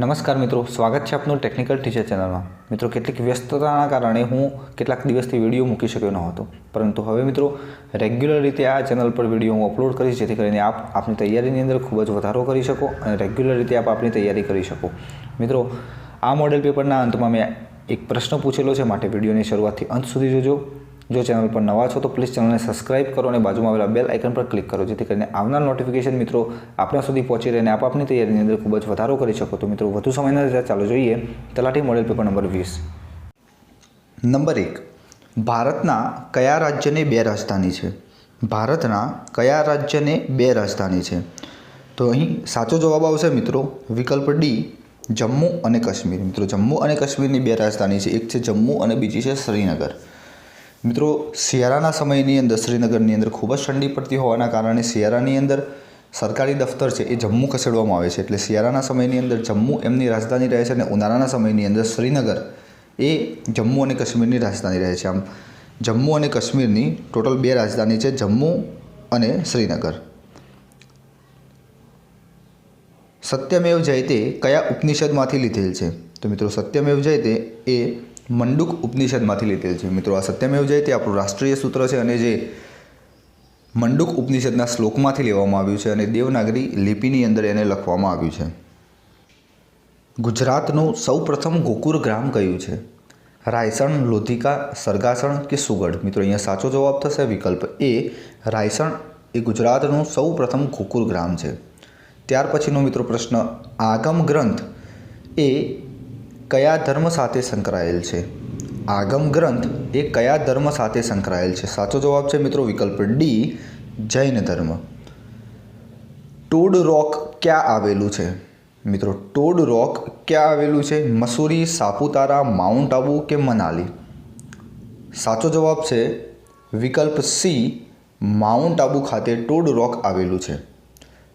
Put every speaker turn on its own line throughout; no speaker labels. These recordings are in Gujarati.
નમસ્કાર મિત્રો, સ્વાગત છે આપનું ટેકનિકલ ટીચર ચેનલમાં મિત્રો, કેટલીક વ્યસ્તતાના કારણે હું કેટલાક દિવસથી વીડિયો મૂકી શક્યો ન હતો. પરંતુ હવે મિત્રો રેગ્યુલર રીતે આ ચેનલ પર વીડિયો હું અપલોડ કરીશ, જેથી કરીને આપ આપની તૈયારીની અંદર ખૂબ જ વધારો કરી શકો અને રેગ્યુલર રીતે આપ આપની તૈયારી કરી શકો. મિત્રો, આ મોડેલ પેપરના અંતમાં મેં એક પ્રશ્ન પૂછેલો છે, માટે વિડીયોની શરૂઆતથી અંત સુધી જોજો. જો ચેનલ પર નવા છો તો પ્લીઝ ચેનલને સબસ્ક્રાઇબ કરો અને બાજુમાં આવેલા બેલ આઇકન પર ક્લિક કરો, જેથી કરીને આવનાર નોટિફિકેશન મિત્રો આપણા સુધી પહોંચી રહે અને આપ આપની તૈયારીની અંદર ખૂબ જ વધારો કરી શકો. તો મિત્રો, વધુ સમય ન રહેતા ચાલો જોઈએ તલાટી મોડેલ પેપર નંબર વીસ. નંબર એક, ભારતના કયા રાજ્યને બે રાજધાની છે? ભારતના કયા રાજ્યને બે રાજધાની છે? તો અહીં સાચો જવાબ આવશે મિત્રો, વિકલ્પ ડી જમ્મુ અને કાશ્મીર. મિત્રો, જમ્મુ અને કાશ્મીરની બે રાજધાની છે, એક છે જમ્મુ અને બીજી છે શ્રીનગર. મિત્રો, શિયાળાના સમયની અંદર શ્રીનગરની અંદર ખૂબ જ ઠંડી પડતી હોવાના કારણે શિયાળાની અંદર સરકારી દફતર છે એ જમ્મુ ખસેડવામાં આવે છે. એટલે શિયાળાના સમયની અંદર જમ્મુ એમની રાજધાની રહે છે અને ઉનાળાના સમયની અંદર શ્રીનગર એ જમ્મુ અને કાશ્મીરની રાજધાની રહે છે. આમ, જમ્મુ અને કાશ્મીરની ટોટલ બે રાજધાની છે, જમ્મુ અને શ્રીનગર. સત્યમેવ જયતે કયા ઉપનિષદમાંથી લીધેલ છે? તો મિત્રો, સત્યમેવ જયતે એ મંડુક ઉપનિષદમાંથી લીધેલ છે. મિત્રો, આ સત્યમેવ જયતે આપણું રાષ્ટ્રીય સૂત્ર છે અને જે મંડુક ઉપનિષદના શ્લોકમાંથી લેવામાં આવ્યું છે અને દેવનાગરી લિપિની અંદર એને લખવામાં આવ્યું છે. ગુજરાતનું સૌપ્રથમ ગોકુર ગ્રામ કયું છે? રાયસણ, લોધિકા, સરગાસણ કે સુગઢ? મિત્રો, અહીંયા સાચો જવાબ થશે. વિકલ્પ એ, રાયસણ એ ગુજરાતનું સૌપ્રથમ ગોકુર ગ્રામ છે. ત્યાર પછીનો, મિત્રો, પ્રશ્ન. આગમ ગ્રંથ એ કયા ધર્મ સાથે સંકળાયેલ છે? આગમ ગ્રંથ એ કયા ધર્મ સાથે સંકળાયેલ છે? સાચો જવાબ છે મિત્રો વિકલ્પ ડી જૈન ધર્મ. ટોડ રોક ક્યાં આવેલું છે? મિત્રો, ટોડ રોક ક્યાં આવેલું છે? મસૂરી, સાપુતારા, માઉન્ટ આબુ કે મનાલી? સાચો જવાબ છે વિકલ્પ સી માઉન્ટ આબુ ખાતે ટોડ રોક આવેલું છે.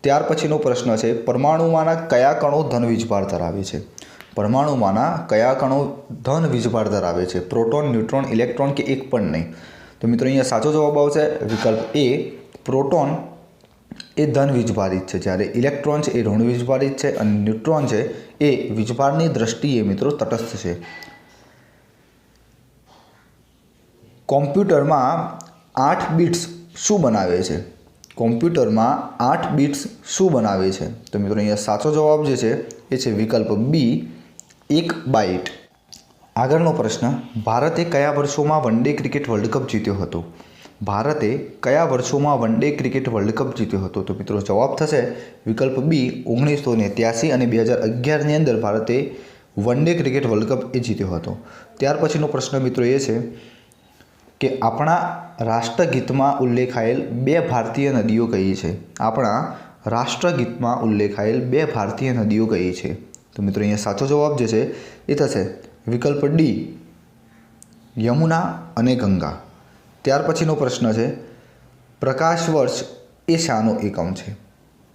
ત્યાર પછીનો પ્રશ્ન છે, પરમાણુમાંના કયા કણો ધન વીજભાર ધરાવે છે? પરમાણુમાંના કયા કણો ધન વીજભાર ધરાવે છે? પ્રોટોન, ન્યુટ્રોન, ઇલેક્ટ્રોન કે એક પણ નહીં? તો મિત્રો અહીંયા સાચો જવાબ આવશે, વિકલ્પ એ, પ્રોટોન એ ધન વીજભારિત છે. જ્યારે ઇલેક્ટ્રોન છે એ ઋણ વીજભારિત છે અને ન્યુટ્રોન છે એ વીજભારની દ્રષ્ટિએ મિત્રો તટસ્થ છે. કોમ્પ્યુટરમાં આઠ બિટ્સ શું બનાવે છે? કોમ્પ્યુટરમાં આઠ બિટ્સ શું બનાવે છે? તો મિત્રો અહીંયા સાચો જવાબ જે છે, એ છે વિકલ્પ બી એક બાઇટ. આગળનો પ્રશ્ન, ભારતે કયા વર્ષોમાં one day cricket world cup જીત્યો હતો? ભારતે કયા વર્ષોમાં one day cricket world cup જીત્યો હતો? તો મિત્રો જવાબ થશે વિકલ્પ બી ઓગણીસો ને ત્યાસી અને બે હજાર અગિયારની અંદર ભારતે one day cricket world cup એ જીત્યો હતો. ત્યાર પછીનો પ્રશ્ન મિત્રો એ છે કે આપણા રાષ્ટ્રગીતમાં ઉલ્લેખાયેલ બે ભારતીય નદીઓ કઈ છે? આપણા રાષ્ટ્રગીતમાં ઉલ્લેખાયેલ બે ભારતીય નદીઓ કઈ છે? તો મિત્રો અહીંયા સાચો જવાબ જે છે એ થશે વિકલ્પ ડી યમુના અને ગંગા. ત્યાર પછીનો પ્રશ્ન છે, પ્રકાશ વર્ષ એ શાનો એકમ છે?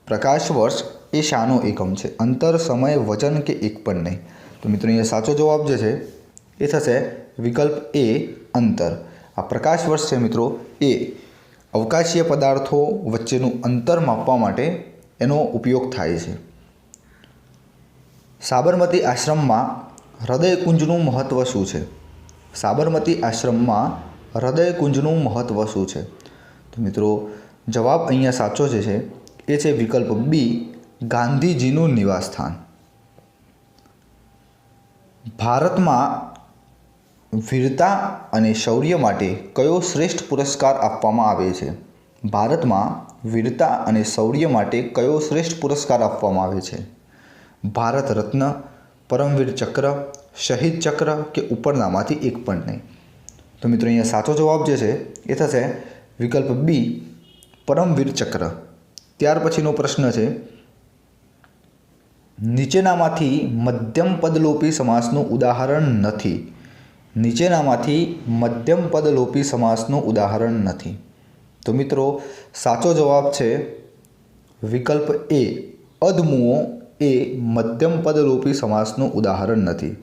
પ્રકાશ વર્ષ એ શાનો એકમ છે, અંતર, સમય વજન કે એક પણ નહીં? તો મિત્રો અહીંયા સાચો જવાબ જે છે એ થશે વિકલ્પ એ અંતર. આ પ્રકાશ વર્ષ છે મિત્રો એ અવકાશીય પદાર્થો વચ્ચેનું અંતર માપવા માટે એનો ઉપયોગ થાય છે. સાબરમતી આશ્રમમાં હૃદયકુંજનું મહત્ત્વ શું છે? સાબરમતી આશ્રમમાં હૃદયકુંજનું મહત્ત્વ શું છે? તો મિત્રો, જવાબ અહીંયા સાચો જે છે, એ છે વિકલ્પ બી ગાંધીજીનું નિવાસસ્થાન. ભારતમાં વીરતા અને શૌર્ય માટે કયો શ્રેષ્ઠ પુરસ્કાર આપવામાં આવે છે? ભારતમાં વીરતા અને શૌર્ય માટે કયો શ્રેષ્ઠ પુરસ્કાર આપવામાં આવે છે? ભારત રત્ન, પરમવીર ચક્ર, શહીદ ચક્ર કે ઉપરનામાંથી એક પણ નહીં. તો મિત્રો અહીંયા સાચો જવાબ જે છે એ થશે વિકલ્પ બી પરમવીર ચક્ર. ત્યાર પછીનો પ્રશ્ન છે, નીચેનામાંથી મધ્યમ પદલોપી સમાસનું ઉદાહરણ નથી. નીચેનામાંથી મધ્યમ પદલોપી સમાસનું ઉદાહરણ નથી. તો મિત્રો સાચો જવાબ છે વિકલ્પ એ અધમુઓ એ મધ્યમ પદરૂપી સમાસનું ઉદાહરણ નથી.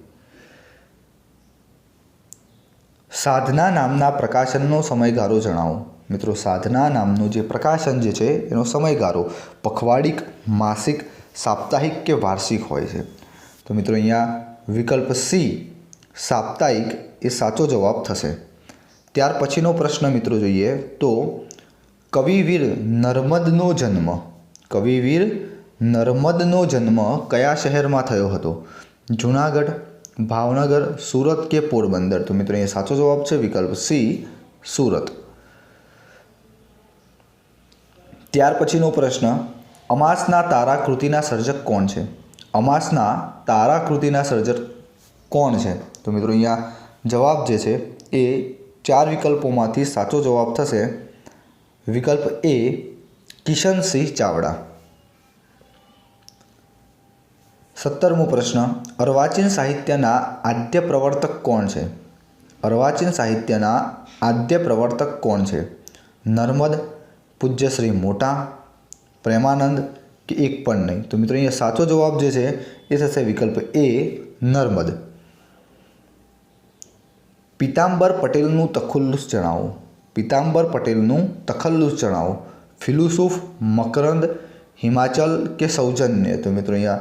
સાધના નામના પ્રકાશનનો સમયગાળો જણાવો. મિત્રો, સાધના નામનું જે પ્રકાશન જે છે, એનો સમયગાળો પખવાડિક, માસિક, સાપ્તાહિક કે વાર્ષિક હોય છે. તો મિત્રો, અહીંયા વિકલ્પ સી, સાપ્તાહિક, એ સાચો જવાબ થશે. ત્યાર પછીનો પ્રશ્ન મિત્રો જોઈએ તો, કવિવીર નર્મદનો જન્મ. કવિવીર નર્મદનો જન્મ કયા શહેરમાં થયો હતો? જૂનાગઢ, ભાવનગર, સુરત કે પોરબંદર? તો મિત્રો અહીંયા સાચો જવાબ છે વિકલ્પ સી, સુરત. ત્યાર પછીનો પ્રશ્ન, અમાસના તારાકૃતિના સર્જક કોણ છે? અમાસના તારાકૃતિના સર્જક કોણ છે? તો મિત્રો અહીંયા જવાબ જે છે એ ચાર વિકલ્પોમાંથી સાચો જવાબ થશે વિકલ્પ એ કિશનસિંહ ચાવડા. સત્તરમો પ્રશ્ન, અર્વાચીન સાહિત્યના આદ્ય પ્રવર્તક કોણ છે? અર્વાચીન સાહિત્યના આદ્ય પ્રવર્તક કોણ છે? નર્મદ, પૂજ્યશ્રી મોટા, પ્રેમાનંદ કે એક પણ નહીં? તો મિત્રો અહીંયા સાચો જવાબ જે છે, એ થશે વિકલ્પ એ, નર્મદ. પિતાંબર પટેલનું તખલ્લુસ જણાવો. પિતાંબર પટેલનું તખલ્લુસ જણાવો. ફિલુસુફ, મકરંદ, હિમાચલ કે સૌજન્ય? તો મિત્રો અહીંયા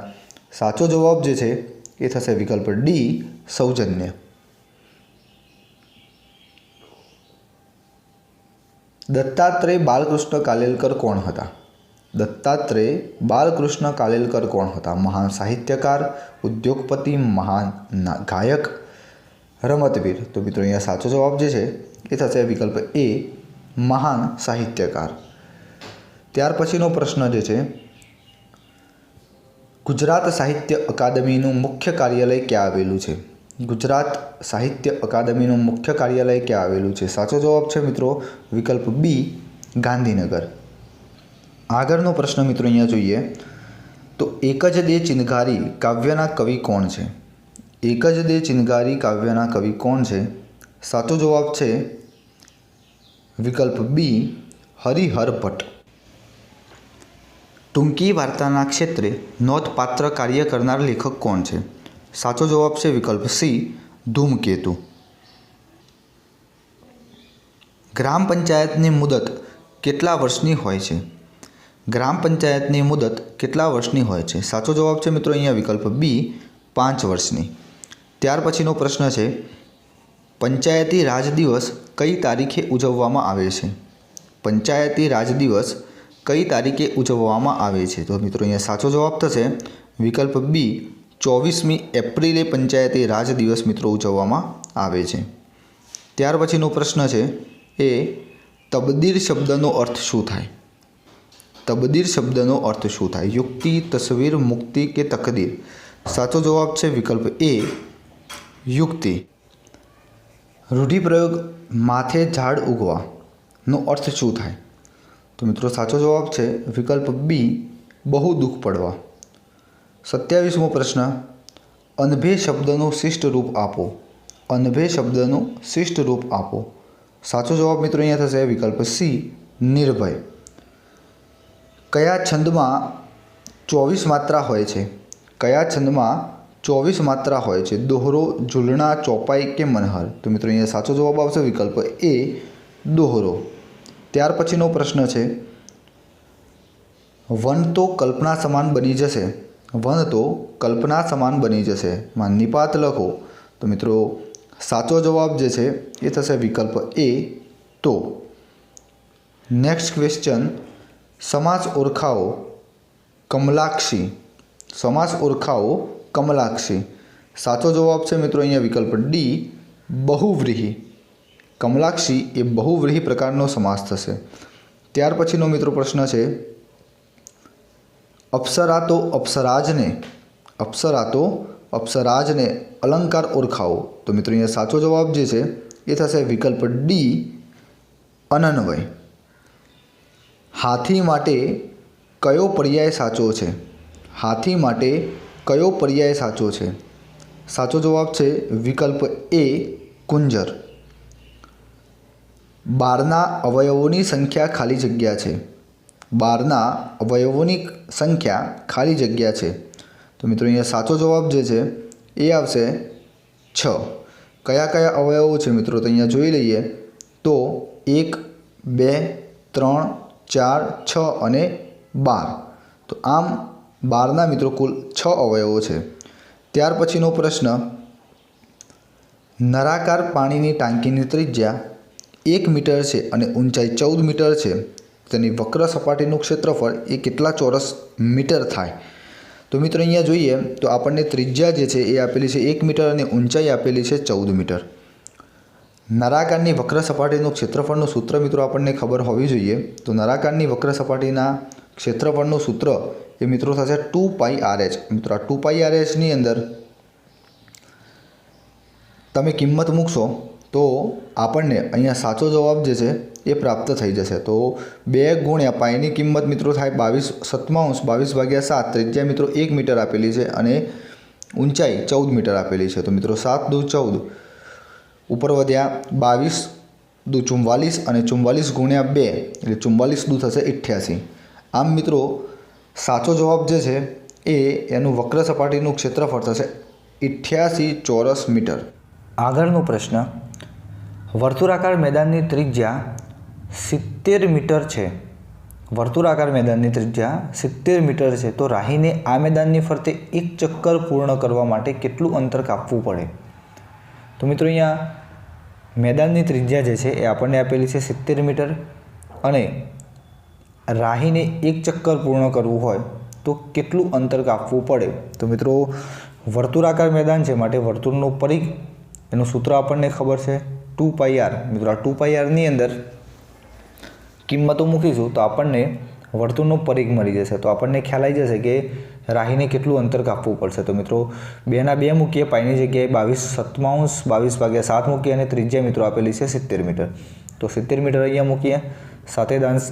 સાચો જવાબ જે છે એ થશે વિકલ્પ ડી, સૌજન્ય. દત્તાત્રેય બાલકૃષ્ણ કાલેલકર કોણ હતા? દત્તાત્રેય બાલકૃષ્ણ કાલેલકર કોણ હતા? મહાન સાહિત્યકાર, ઉદ્યોગપતિ, મહાન ગાયક, રમતવીર. તો મિત્રો, અહીંયા સાચો જવાબ જે છે એ થશે વિકલ્પ એ, મહાન સાહિત્યકાર. ત્યાર પછીનો પ્રશ્ન જે છે ગુજરાત સાહિત્ય અકાદમીનું મુખ્ય કાર્યાલય ક્યાં આવેલું છે? ગુજરાત સાહિત્ય અકાદમીનું મુખ્ય કાર્યાલય ક્યાં આવેલું છે? સાચો જવાબ છે મિત્રો વિકલ્પ બી ગાંધીનગર. આગળનો પ્રશ્ન મિત્રો અહીંયા જોઈએ તો એક જ દે ચિનગારી કાવ્યના કવિ કોણ છે? એક જ દે ચિનગારી કાવ્યના કવિ કોણ છે? સાચો જવાબ છે વિકલ્પ બી હરિહર ભટ્ટ. ટૂંકી વાર્તાના ક્ષેત્રે નોંધપાત્ર કાર્ય કરનાર લેખક કોણ છે? સાચો જવાબ છે વિકલ્પ સી, ધૂમકેતુ. ગ્રામ પંચાયતની મુદત કેટલા વર્ષની હોય છે? ગ્રામ પંચાયતની મુદત કેટલા વર્ષની હોય છે? સાચો જવાબ છે મિત્રો અહીંયા વિકલ્પ બી, પાંચ વર્ષની. ત્યાર પછીનો પ્રશ્ન છે, પંચાયતી રાજ દિવસ કઈ તારીખે ઉજવવામાં આવે છે? પંચાયતી રાજ દિવસ કઈ તારીખે ઉજવવામાં આવે છે? તો મિત્રો અહીંયા સાચો જવાબ થશે. વિકલ્પ બી ચોવીસમી એપ્રિલે પંચાયતી રાજ દિવસ મિત્રો ઉજવવામાં આવે છે. ત્યાર પછીનો પ્રશ્ન છે, એ તબદીર શબ્દનો અર્થ શું થાય? તબદીર શબ્દનો અર્થ શું થાય? યુક્તિ, તસવીર, મુક્તિ કે તકદીર? સાચો જવાબ છે વિકલ્પ એ યુક્તિ. રૂઢિપ્રયોગ, માથે ઝાડ ઉગવાનો અર્થ શું થાય? તો મિત્રો સાચો જવાબ છે વિકલ્પ બી, બહુ દુઃખ પડવા. સત્યાવીસમો પ્રશ્ન, અનભે શબ્દનું શિષ્ટ રૂપ આપો. અનભે શબ્દનું શિષ્ટ રૂપ આપો. સાચો જવાબ મિત્રો અહીંયા થશે વિકલ્પ સી, નિર્ભય. કયા છંદમાં ચોવીસ માત્રા હોય છે? કયા છંદમાં ચોવીસ માત્રા હોય છે? દોહરો, ઝૂલણા, ચોપાઈ કે મનહર? તો મિત્રો અહીંયા સાચો જવાબ આવશે વિકલ્પ એ, દોહરો. ત્યાર પછીનો પ્રશ્ન છે, વન તો કલ્પના સમાન બની જશે, વન તો કલ્પના સમાન બની જશે. માં નિપાત લખો. તો મિત્રો, સાચો જવાબ જે છે, એ થશે વિકલ્પ એ તો. નેક્સ્ટ ક્વેશ્ચન સમાસ ઓળખાઓ કમલાક્ષી. સમાસ ઓળખાઓ કમલાક્ષી. સાચો જવાબ છે મિત્રો અહીંયા વિકલ્પ ડી, બહુવ્રીહી. કમલાક્ષી એ બહુવ્રીહી પ્રકારનો સમાસ થશે. ત્યાર પછીનો મિત્રો પ્રશ્ન છે અપ્સરા તો અપ્સરાજને અપ્સરા તો અપ્સરાજને અલંકાર ઓળખાવો. તો મિત્રો અહીંયા સાચો જવાબ જે છે, એ થશે વિકલ્પ ડી અનન્વય. હાથી માટે કયો પર્યાય સાચો છે? હાથી માટે કયો પર્યાય સાચો છે? સાચો જવાબ છે વિકલ્પ એ કુંજર બારના અવયવોની સંખ્યા ખાલી જગ્યા છે. બારના અવયવોની સંખ્યા ખાલી જગ્યા છે. તો મિત્રો અહીંયા સાચો જવાબ જે છે, એ આવશે છ. કયા કયા અવયવો છે મિત્રો? તો અહીંયા જોઈ લઈએ તો એક, બે, ત્રણ, ચાર, છ અને બાર. તો આમ બારના મિત્રો કુલ છ અવયવો છે.
ત્યાર પછીનો પ્રશ્ન, નરાકાર પાણીની ટાંકીની ત્રિજ્યા એક મીટર છે અને ઊંચાઈ ચૌદ મીટર છે. તેની વક્ર સપાટીનું ક્ષેત્રફળ એ કેટલા ચોરસ મીટર થાય? તો મિત્રો અહીંયા જોઈએ તો આપણને ત્રિજ્યા જે છે એ આપેલી છે એક મીટર અને ઊંચાઈ આપેલી છે ચૌદ મીટર. નરાકારની વક્ર સપાટીનું ક્ષેત્રફળનું સૂત્ર મિત્રો આપણને ખબર હોવી જોઈએ. તો નરાકારની વક્ર સપાટીના ક્ષેત્રફળનું સૂત્ર એ મિત્રો થશે ટુ પાઈ આર એચ. મિત્રો, આ ટુ પાઈ આર એચની અંદર તમે કિંમત મૂકશો તો આપણને અહીંયા સાચો જવાબ જે છે એ પ્રાપ્ત થઈ જશે. તો બે ગુણ્યા પાઈની કિંમત મિત્રો થાય બાવીસ સત્તાવંશ બાવીસ ભાગ્યા સાત ત્રિજ્યા મિત્રો એક મીટર આપેલી છે અને ઊંચાઈ ચૌદ મીટર આપેલી છે. તો મિત્રો સાત દુ ચૌદ, ઉપર વધ્યા બાવીસ દુ ચુમ્વાલીસ અને ચુમ્વાલીસ ગુણ્યા બે, એટલે ચુમ્વાલીસ દુ થશે અઠ્યાસી આમ મિત્રો સાચો જવાબ જે છે એ એનું વક્ર સપાટીનું ક્ષેત્રફળ થશે અઠ્યાસી ચોરસ મીટર.
આગળનો પ્રશ્ન વર્તુળાકાર મેદાનની ત્રિજ્યા સિત્તેર મીટર છે. વર્તુળાકાર મેદાનની ત્રિજ્યા સિત્તેર મીટર છે. તો રાહીને આ મેદાનની ફરતે એક ચક્કર પૂર્ણ કરવા માટે કેટલું અંતર કાપવું પડે? તો મિત્રો અહીંયા મેદાનની ત્રિજ્યા જે છે એ આપણને આપેલી છે સિત્તેર મીટર અને રાહીને એક ચક્કર પૂર્ણ કરવું હોય તો કેટલું અંતર કાપવું પડે? તો મિત્રો વર્તુળાકાર મેદાન છે માટે વર્તુળનો પરિઘ, એનું સૂત્ર આપણને ખબર છે ટુ પાઈ આર મિત્રો, આ ટુ પાઈ આરની અંદર કિંમતો મૂકીશું તો આપણને વર્તુળનો પરિઘ મળી જશે. તો આપણને ખ્યાલ આવી જશે કે રાહીને કેટલું અંતર કાપવું પડશે. તો મિત્રો, બેના બે મૂકીએ પાઈની જગ્યાએ બાવીસ સત્તાવંશ બાવીસ ભાગ્યા સાત મૂકીએ અને ત્રિજ્યા મિત્રો આપેલી છે સિત્તેર મીટર. તો સિત્તેર મીટર અહીંયા મૂકીએ. સાથે દાંશ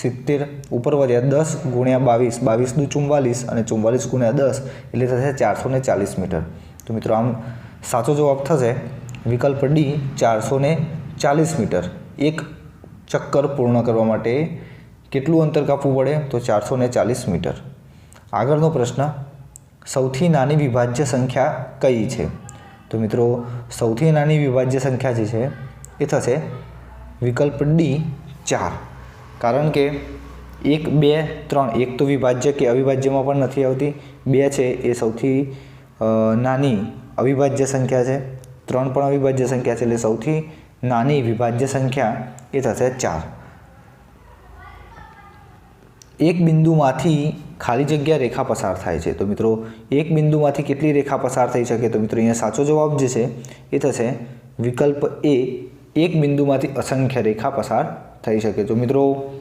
સિત્તેર, ઉપર વધ્યા દસ ગુણ્યા બાવીસ બાવીસ દુ ચુમ્વાલીસ અને ચુમ્વાલીસ ગુણ્યા દસ એટલે થશે ચારસો ને ચાલીસ મીટર. તો મિત્રો, આમ સાચો જવાબ થશે વિકલ્પ ડી ચારસો ચાલીસ મીટર. એક ચક્કર પૂર્ણ કરવા માટે કેટલું અંતર કાપવું પડે? તો ચારસો ને ચાલીસ મીટર. આગળનો પ્રશ્ન, સૌથી નાની વિભાજ્ય સંખ્યા કઈ છે? તો મિત્રો, સૌથી નાની વિભાજ્ય સંખ્યા જે છે, એ થશે વિકલ્પ ડી, ચાર. કારણ કે એક, બે, ત્રણ, એક તો વિભાજ્ય કે અવિભાજ્યમાં પણ નથી આવતી. બે છે એ સૌથી નાની અવિભાજ્ય સંખ્યા છે. ત્રણ પણ અવિભાજ્ય સંખ્યા છે એટલે સૌથી નાની વિભાજ્ય સંખ્યા એ થશે ચાર. એક બિંદુમાંથી ખાલી જગ્યા રેખા પસાર થાય છે. તો મિત્રો, એક બિંદુમાંથી કેટલી રેખા પસાર થઈ શકે? તો મિત્રો, અહીંયા સાચો જવાબ જે છે એ થશે વિકલ્પ એ, એક બિંદુમાંથી અસંખ્ય રેખા પસાર થઈ શકે. તો મિત્રો,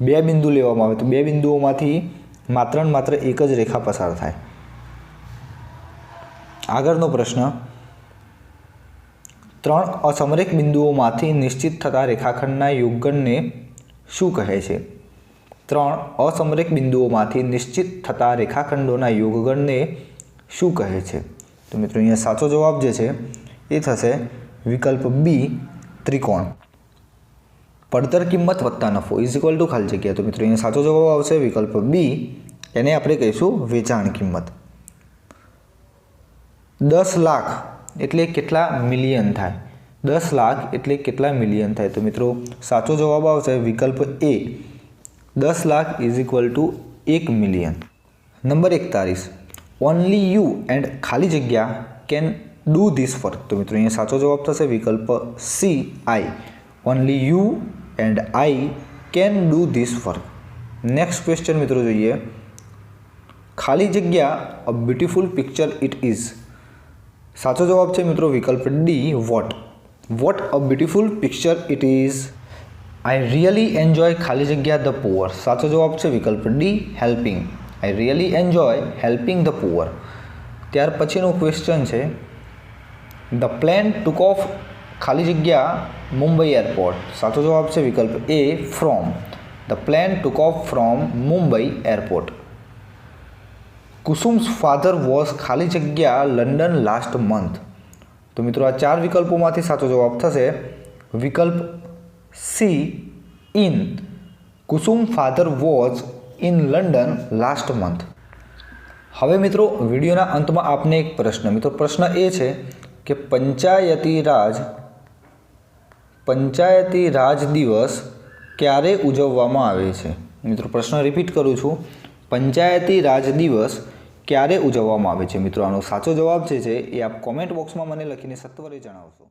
બે બિંદુ લેવામાં આવે. તો બે બિંદુઓમાંથી માત્ર ને માત્ર એક જ રેખા પસાર થાય. આગળનો પ્રશ્ન ત્રણ અસમરેખ બિંદુઓમાંથી નિશ્ચિત થતા રેખાખંડના યોગગણને શું કહે છે? ત્રણ અસમરેખ બિંદુઓમાંથી નિશ્ચિત થતા રેખાખંડોના યોગગણને શું કહે છે? તો મિત્રો, અહીંયા સાચો જવાબ જે છે, એ થશે વિકલ્પ બી ત્રિકોણ. પડતર કિંમત વત્તા નફો ઇઝ ઇક્વલ ટુ ખાલી જગ્યા. તો મિત્રો, અહીંયા સાચો જવાબ આવશે વિકલ્પ બી એને આપણે કહીશું વેચાણ કિંમત. દસ લાખ એટલે કેટલા મિલિયન થાય? દસ લાખ એટલે કેટલા મિલિયન થાય? તો મિત્રો, સાચો જવાબ આવશે વિકલ્પ એ, દસ લાખ ઇઝ ઇક્વલ ટુ એક મિલિયન. નંબર એકતાલીસ ઓનલી યુ એન્ડ ખાલી જગ્યા કેન ડૂ ધીસ વર્ક તો મિત્રો, અહીંયા સાચો જવાબ થશે વિકલ્પ C I only you and I can do this work next question મિત્રો જોઈએ. ખાલી જગ્યા a beautiful picture it is સાચો જવાબ છે મિત્રો વિકલ્પ D what what a beautiful picture it is I really enjoy ખાલી જગ્યા ધ પુઅર સાચો જવાબ છે વિકલ્પ D helping I really enjoy helping the poor ત્યાર પછીનું ક્વેશ્ચન છે ધ પ્લેન ટુક ઓફ ખાલી જગ્યા મુંબઈ એરપોર્ટ સાચો જવાબ છે વિકલ્પ A from the plane took off from Mumbai airport Kusum's father was ખાલી જગ્યા લંડન લાસ્ટ મંથ તો મિત્રો આ ચાર વિકલ્પોમાંથી સાચો જવાબ થશે વિકલ્પ C in. Kusum father was in London last month હવે મિત્રો વિડીયોના અંતમાં આપને એક પ્રશ્ન, મિત્રો પ્રશ્ન એ છે કે પંચાયતી રાજ પંચાયતી રાજ દિવસ ક્યારે ઉજવવામાં આવે છે? મિત્રો પ્રશ્ન રિપીટ કરું છું. પંચાયતી રાજ દિવસ ક્યારે ઉજવવામાં આવે છે મિત્રો? આનો સાચો જવાબ છે એ આપ કોમેન્ટ બોક્સમાં મને લખીને સત્વરે જણાવશો.